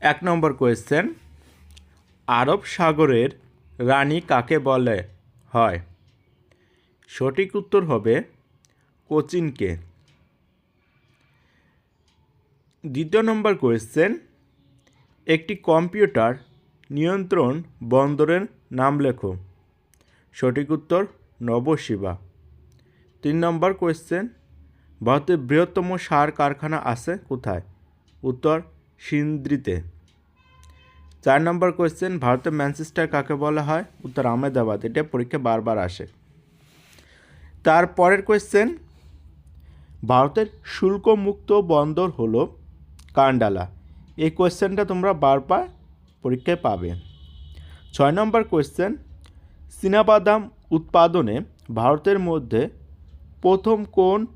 এক নম্বর কোয়েশ্চেন আরব সাগরের রানী কাকে বলে? হয়। সঠিক উত্তর হবে কোচিনকে। দ্বিতীয় নম্বর কোয়েশ্চেন একটি কম্পিউটার নিয়ন্ত্রণ বন্দরের নাম লেখো। সঠিক উত্তর, নবশিবা। তিন নম্বর কোয়েশ্চেন ভারতের বৃহত্তম সার কারখানা আছে কোথায়? উত্তর সিন্দ্রিতে। চার নম্বর কোয়েশ্চেন ভারতের ম্যানচেস্টার কাকে বলা হয়? উত্তর, আহমেদাবাদ। এটা পরীক্ষা বারবার আসে। তারপরের কোয়েশ্চেন ভারতের শুল্কমুক্ত বন্দর হলো কান্ডালা। এই কোয়েশ্চেনটা তোমরা বারবার পরীক্ষায় পাবে। ছয় নম্বর কোয়েশ্চেন চীনাবাদাম উৎপাদনে ভারতের মধ্যে প্রথম কোন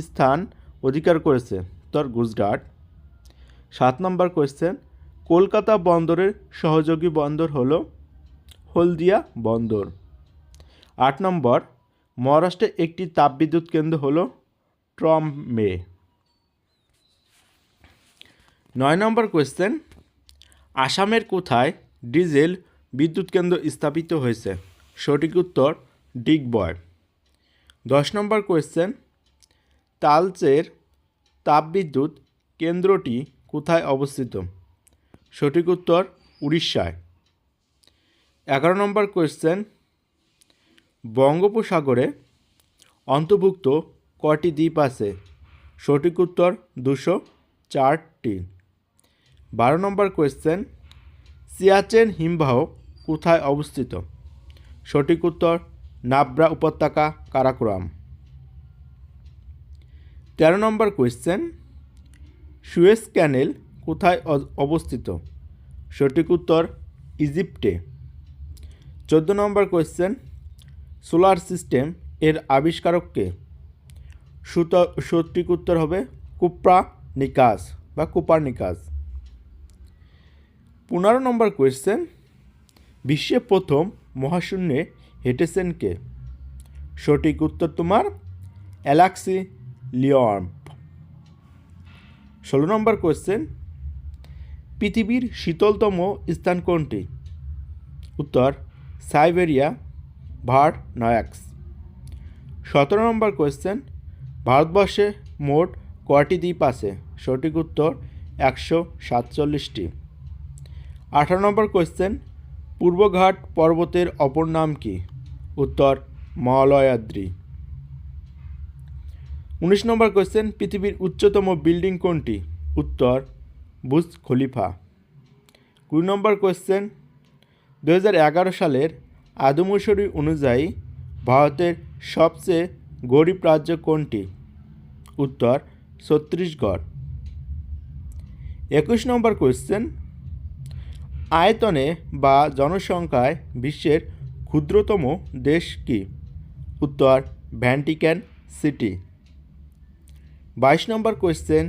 স্থান অধিকার করেছে? উত্তর, গুজরাট। সাত নম্বর কোয়েশ্চেন কলকাতা বন্দরের সহযোগী বন্দর হল হলদিয়া বন্দর। আট নম্বর মহারাষ্ট্রে একটি তাপবিদ্যুৎ কেন্দ্র হল ট্রম মে নয় নম্বর কোয়েশ্চেন আসামের কোথায় ডিজেল বিদ্যুৎ কেন্দ্র স্থাপিত হয়েছে? সঠিক উত্তর ডিগবয় দশ নম্বর কোয়েশ্চেন তালচের তাপবিদ্যুৎ কেন্দ্রটি কোথায় অবস্থিত? সঠিক উত্তর, উড়িষ্যায়। এগারো নম্বর কোয়েশ্চেন বঙ্গোপসাগরে অন্তর্ভুক্ত কটি দ্বীপ আছে? সঠিক উত্তর, দুশো চারটি। বারো নম্বর কোয়েশ্চেন সিয়াচেন হিমবাহ কোথায় অবস্থিত? সঠিক উত্তর, নাব্রা উপত্যকা, কারাকোরাম। তেরো নম্বর কোয়েশ্চেন সুয়েজ ক্যানেল কোথায় অবস্থিত? সঠিক উত্তর, ইজিপ্টে। চোদ্দ নম্বর কোয়েশ্চেন সোলার সিস্টেম এর আবিষ্কারককে সুত সঠিক উত্তর হবে কুপ্রা নিকাস বা কুপার নিকাস পনেরো নম্বর কোয়েশ্চেন বিশ্বে প্রথম মহাশূন্যে হেঁটেছেন কে? সঠিক উত্তর তোমার, অ্যালাক্সি লিওর্প ষোলো নম্বর কোয়েশ্চেন পৃথিবীর শীতলতম স্থান কোনটি? উত্তর, সাইবেরিয়া, ভার, নয়াক্স। সতেরো নম্বর কোয়েশ্চেন ভারতবর্ষে মোট কয়টি দ্বীপ আছে? সঠিক উত্তর, একশো সাতচল্লিশটি। আঠারো নম্বর কোয়েশ্চেন পূর্বঘাট পর্বতের অপর নাম কি? উত্তর মলয়াদ্রি উনিশ নম্বর কোয়েশ্চেন পৃথিবীর উচ্চতম বিল্ডিং কোনটি? উত্তর বুজ খলিফা। কুড়ি নম্বর কোয়েশ্চেন দু সালের আদমশুরি অনুযায়ী ভারতের সবচেয়ে গরিব রাজ্য কোনটি? উত্তর, ছত্তিশগড়। একুশ নম্বর কোয়েশ্চেন আয়তনে বা জনসংখ্যায় বিশ্বের ক্ষুদ্রতম দেশ কি? উত্তর ভ্যান্টিক্যান সিটি। বাইশ নম্বর কোয়েশ্চেন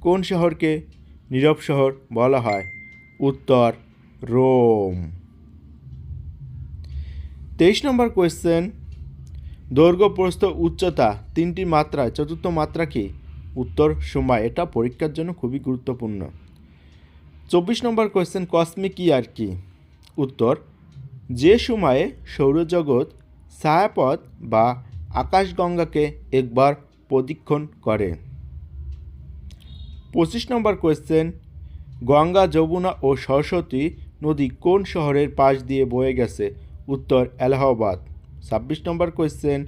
কোন শহরকে নীরব শহর বলা হয়? উত্তর, রোম। তেইশ নম্বর কোয়েশ্চেন দৈর্ঘ্য, প্রস্থ, উচ্চতা তিনটি মাত্রায় চতুর্থ মাত্রা কি? উত্তর, সময়। এটা পরীক্ষার জন্য খুবই গুরুত্বপূর্ণ। চব্বিশ নম্বর কোয়েশ্চেন কসমিক ইয়ার কি? উত্তর, যে সময়ে সৌরজগৎ ছায়াপথ বা আকাশগঙ্গাকে একবার প্রদক্ষিণ করে। পঁচিশ নম্বর কোয়েশ্চেন গঙ্গা, যমুনা ও সরস্বতী নদী কোন শহরের পাশ দিয়ে বয়ে গেছে? উত্তর, এলাহাবাদ। ছাব্বিশ নম্বর কোয়েশ্চেন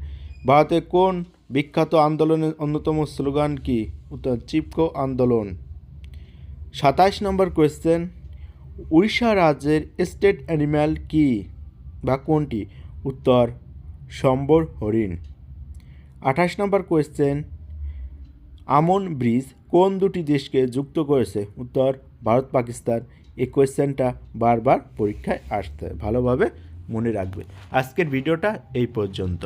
ভারতে কোন বিখ্যাত আন্দোলনের অন্যতম স্লোগান কি? উত্তর, চিপকো আন্দোলন। সাতাশ নম্বর কোয়েশ্চেন উড়িষ্যা রাজ্যের স্টেট অ্যানিম্যাল কি বা কোনটি? উত্তর, সম্বর হরিণ। আঠাশ নম্বর কোয়েশ্চেন আমন ব্রিজ কোন দুটি দেশকে যুক্ত করেছে? উত্তর, ভারত, পাকিস্তান। এই কোয়েশ্চেনটা বারবার পরীক্ষায় আসতে ভালোভাবে মনে রাখবে। আজকের ভিডিওটা এই পর্যন্ত।